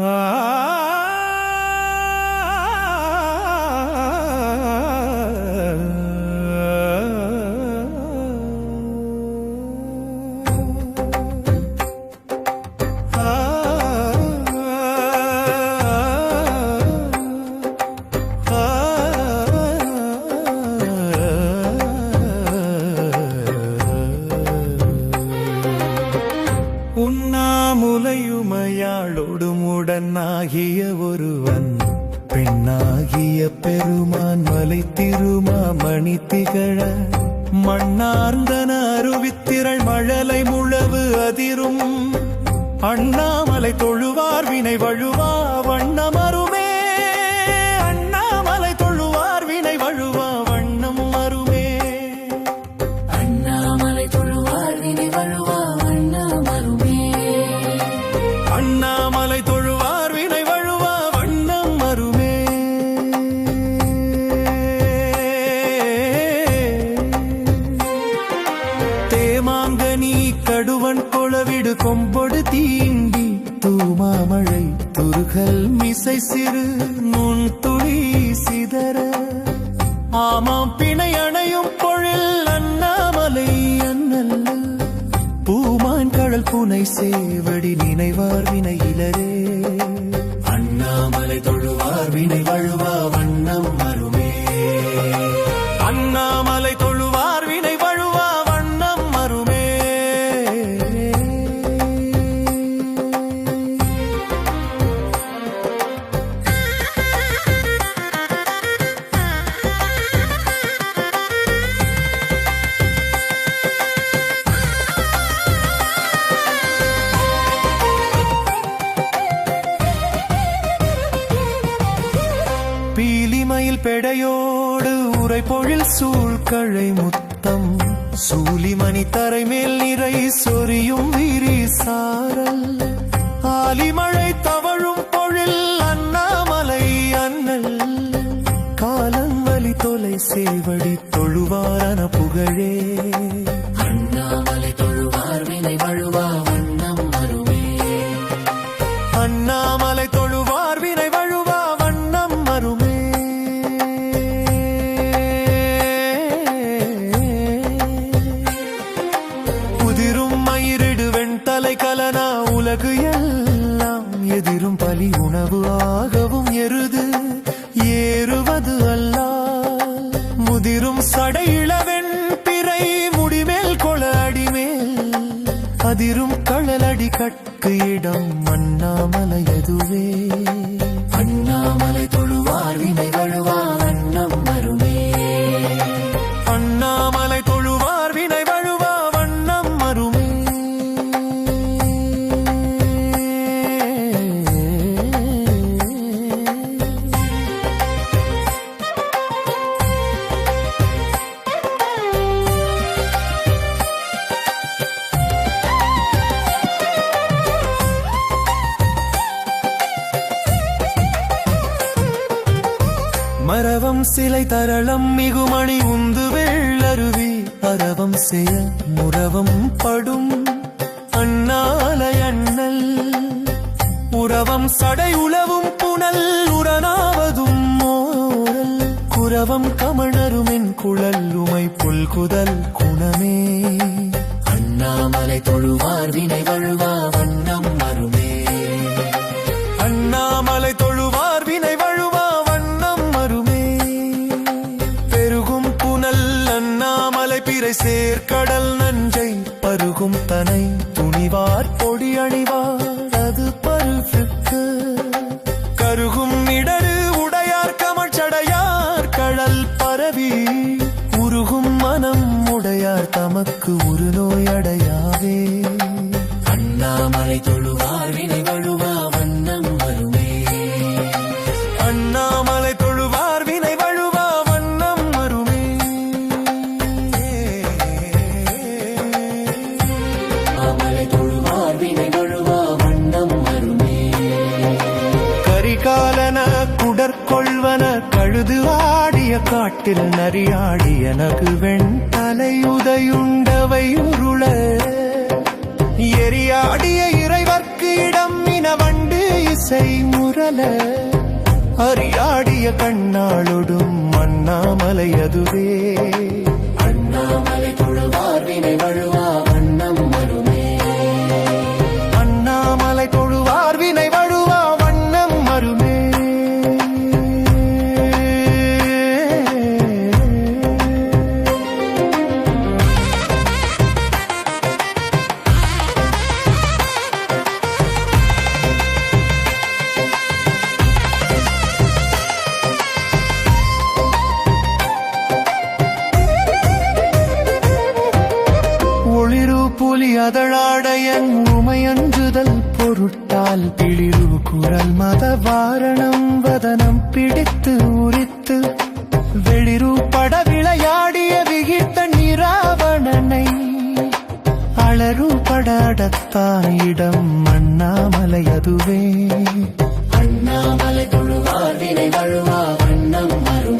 Ah. உடனாகிய ஒருவன் பெண்ணாகிய பெருமான் மலை திருமாமணி திகழ. மண்ணார்ந்தன அருவித்திரள் மழலை முழவு அதிரும். அண்ணாமலை தொழுவார் வினை வழுவா கொம்பொடு தீண்டி தூமாமழை துருகல் மிசை சிறு நுண் துளி சிதற. ஆமாம் பிணை அணையும் பொழில் அண்ணாமலை அண்ணல்ல. பூமான் கடல் புனை சேவடி நினைவார் வினையிலரே. அண்ணாமலை தொழுவார் வினை வழுவா வண்ணம் பெடையோடு உரை பொழில் சூழ்கழை முத்தம். சூலிமணி தரை மேல் நிறை சொரியும் விரி சாரல். ஆலிமழை தவழும் பொழில் அண்ணாமலை அண்ணல். காலங்கலி தொலை சேவடி தொழுவாரன புகழே. உணவு ஆகவும் எருது ஏறுவது அல்ல. முதிரும் சடை இளவெண் பிறை முடிமேல் கொள அடிமேல். அதிரும் கழலடி கட்கு இடம் அண்ணாமலையதுவே அண்ணாமலை தொழுவார் வினை வழுவா வண்ணம் மருமே அண்ணாமலை தொழுவார் மரவம் சிலை தரளம் மிகுமணி உந்து வெள்ளருவி. அரவம் செய்ய முறவம் படும் அண்ணாலை அண்ணல். உறவம் சடை உளவும் புனல் உரனாவதும் மோரல். குரவம் கமணருமின் குழல் உமை புல்குதல் குணமே. அண்ணாமலை தொழுவார் வினை வழுவார். கருகும் தனை துணிவார் பொடி அணிவார் அது பருவுக்கு கருகும் இடரு உடையார் கமழ்ச்சடையார் கடல் பரவி உருகும் மனம் உடையார் தமக்கு ஒரு நோயடையாவே அண்ணாமலை காட்டில் நரியாடி எனக்கு வெண் தலையுதையுண்டவை உருள. எரியாடிய இறைவர்க்கு இடம் இன வண்டு இசை முரல அரியாடிய கண்ணாளொடும் அண்ணாமலை அதுவே. அண்ணாமலை தொழுவார் வினை வழுவா வண்ணம் கிளிரு குரல் மத வாரணம் வதனம் பிடித்து உரித்து வெளிரு பட விளையாடிய விகித்த நிராவணனை அழறு படாடத்தாயிடம் அண்ணாமலை அதுவே. அண்ணாமலை தொழுவார் வினை வழுவா வண்ணம் வருமே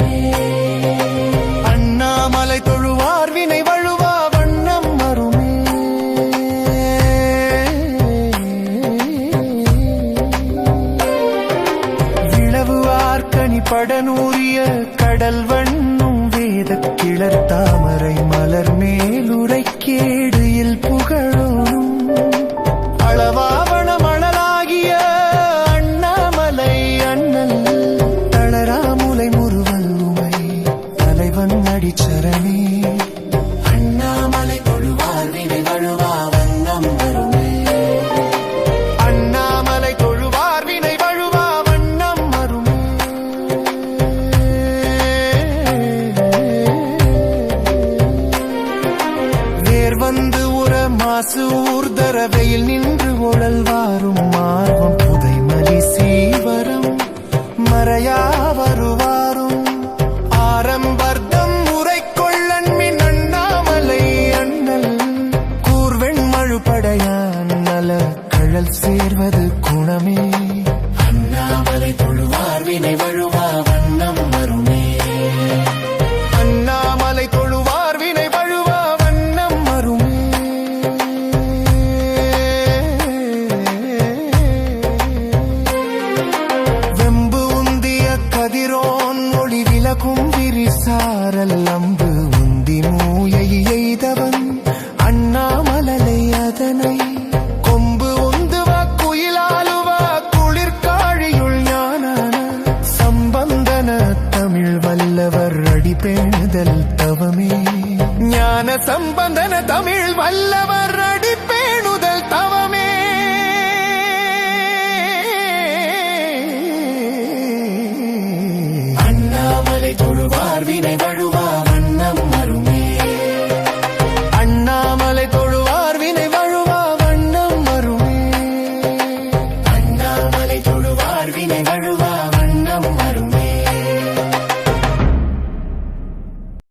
விளவுவார்கனி படனூரிய கடல் வண்ணும் வேத கிளர் தாமரை மலர் மேலுரை கேடியில் புகழும் அளவாவண மாசு ஊர்தர வெயில் நின்று உழல் வாரும் மார்வம் புதைமலி சீவரம். மறையா வருவார் ஒளி விலகும் விரிசாரல் அம்பு உந்தி மூயை எய்தவன் அண்ணாமலலை அதனை. கொம்பு உந்துவா குயிலாலுவா குளிர்காழியுள் ஞானான சம்பந்தன தமிழ் வல்லவர் அடிபேணுதல் தவமே. ஞான சம்பந்தன தமிழ் வல்லவர் அண்ணாமலை